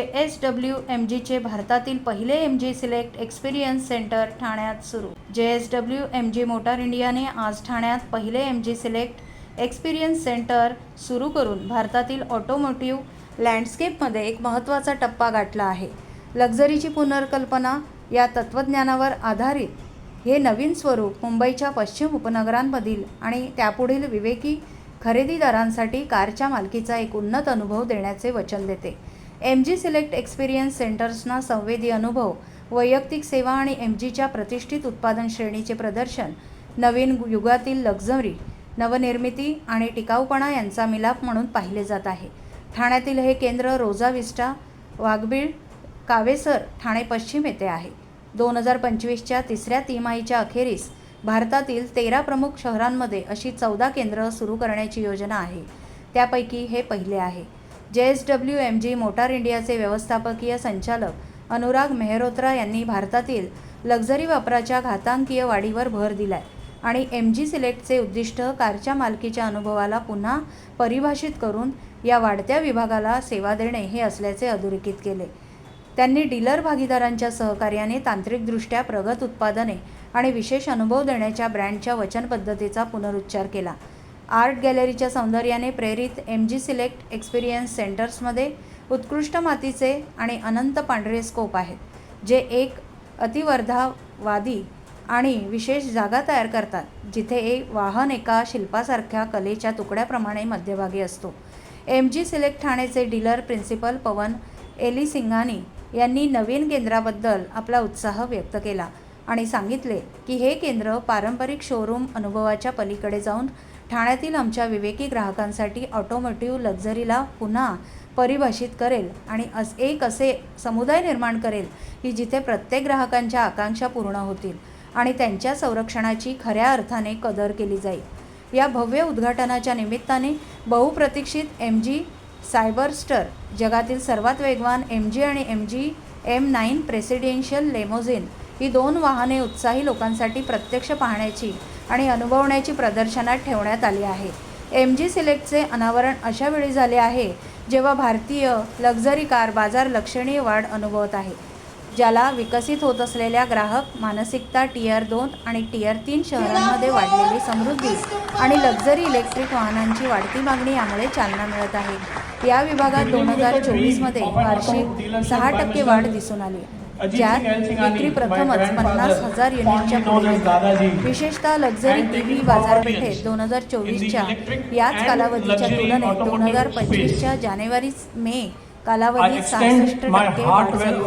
जे S W M जीचे भारतातील पहिले M G select experience centre ठाण्यात सुरू. J S W M G motor इंडियाने आज ठाण्यात पहिले M G select experience centre सुरू करून भारतातील ऑटोमोटिव्ह लँडस्केपमध्ये एक महत्त्वाचा टप्पा गाठला आहे. लक्झरीची पुनर्कल्पना या तत्त्वज्ञानावर आधारित हे नवीन स्वरूप मुंबईच्या पश्चिम उपनगरांमधील आणि त्यापुढील विवेकी खरेदीदारांसाठी कारच्या मालकीचा एक उन्नत अनुभव देण्याचे वचन देते. एम जी सिलेक्ट एक्सपिरियन्स सेंटर्सना संवेदी अनुभव वैयक्तिक सेवा आणि एम जीच्या प्रतिष्ठित उत्पादन श्रेणीचे प्रदर्शन नवीन युगातील लक्झरी नवनिर्मिती आणि टिकाऊपणा यांचा मिलाप म्हणून पाहिले जात आहे. ठाण्यातील हे केंद्र रोजा विस्टा वाघबीळ कावेसर ठाणे पश्चिम येथे आहे. दोन हजार पंचवीसच्या तिसऱ्या तिमाहीच्या अखेरीस भारतातील तेरा प्रमुख शहरांमध्ये अशी चौदा केंद्र सुरू करण्याची योजना आहे. त्यापैकी हे पहिले आहे. J S W M G motor इंडियाचे व्यवस्थापकीय संचालक अनुराग मेहरोत्रा यांनी भारतातील लक्झरी वापराच्या घातांकीय वाढीवर भर दिलाय आणि एम जी सिलेक्टचे उद्दिष्ट कारच्या मालकीच्या अनुभवाला पुन्हा परिभाषित करून या वाढत्या विभागाला सेवा देणे हे असल्याचे अधोरेखित केले. त्यांनी डीलर भागीदारांच्या सहकार्याने तांत्रिकदृष्ट्या प्रगत उत्पादने आणि विशेष अनुभव देण्याच्या ब्रँडच्या वचनबद्धतेचा पुनरुच्चार केला. आर्ट गॅलरीच्या सौंदर्याने प्रेरित एम जी सिलेक्ट एक्सपिरियन्स सेंटर्समध्ये उत्कृष्ट मातीचे आणि अनंत पांढरे स्कोप आहेत जे एक अतिवर्धावादी आणि विशेष जागा तयार करतात जिथे एक वाहन एका शिल्पासारख्या कलेच्या तुकड्याप्रमाणे मध्यभागी असतो. एम जी सिलेक्ट ठाणेचे डीलर प्रिन्सिपल पवन एली सिंघानी यांनी नवीन केंद्राबद्दल आपला उत्साह व्यक्त केला. आणि सांगितले की हे केंद्र पारंपरिक शोरूम अनुभवाच्या पलीकडे जाऊन ठाण्यातील आमच्या विवेकी ग्राहकांसाठी ऑटोमोटिव्ह लक्झरीला पुन्हा परिभाषित करेल आणि अस एक असे समुदाय निर्माण करेल की जिथे प्रत्येक ग्राहकांच्या आकांक्षा पूर्ण होतील आणि त्यांच्या संरक्षणाची खऱ्या अर्थाने कदर केली जाईल. या भव्य उद्घाटनाच्या निमित्ताने बहुप्रतीक्षित एम जी सायबरस्टर जगातील सर्वात वेगवान एम जी आणि M G M nine presidential limousine ही दोन वाहने उत्साही लोकांसाठी प्रत्यक्ष पाहण्याची आणि अनुभवण्याची प्रदर्शनात ठेवण्यात आली आहे. एम जी सिलेक्टचे अनावरण अशा वेळी झाले आहे जेव्हा भारतीय लक्झरी कार बाजार लक्षणीय वाढ अनुभवत आहे ज्याला विकसित होत असलेल्या ग्राहक मानसिकता टीयर दोन आणि टीयर तीन शहरांमध्ये वाढलेली समृद्धी आणि लक्झरी इलेक्ट्रिक वाहनांची वाढती मागणी यामुळे चालना मिळत आहे. या विभागात दोन हजार चोवीसमध्ये वार्षिक सहा टक्के वाढ दिसून आली. ज्यात विक्री प्रथमच पन्नास हजार युनिटच्या पुढे. विशेषतः लक्झरी टीव्ही बाजारपेठेत दोन हजार चोवीसच्या याच कालावधीच्या तुलनेत दोन हजार पंचवीसच्या जानेवारी मे कालावधीत सहासष्ट टक्के वाढ झाली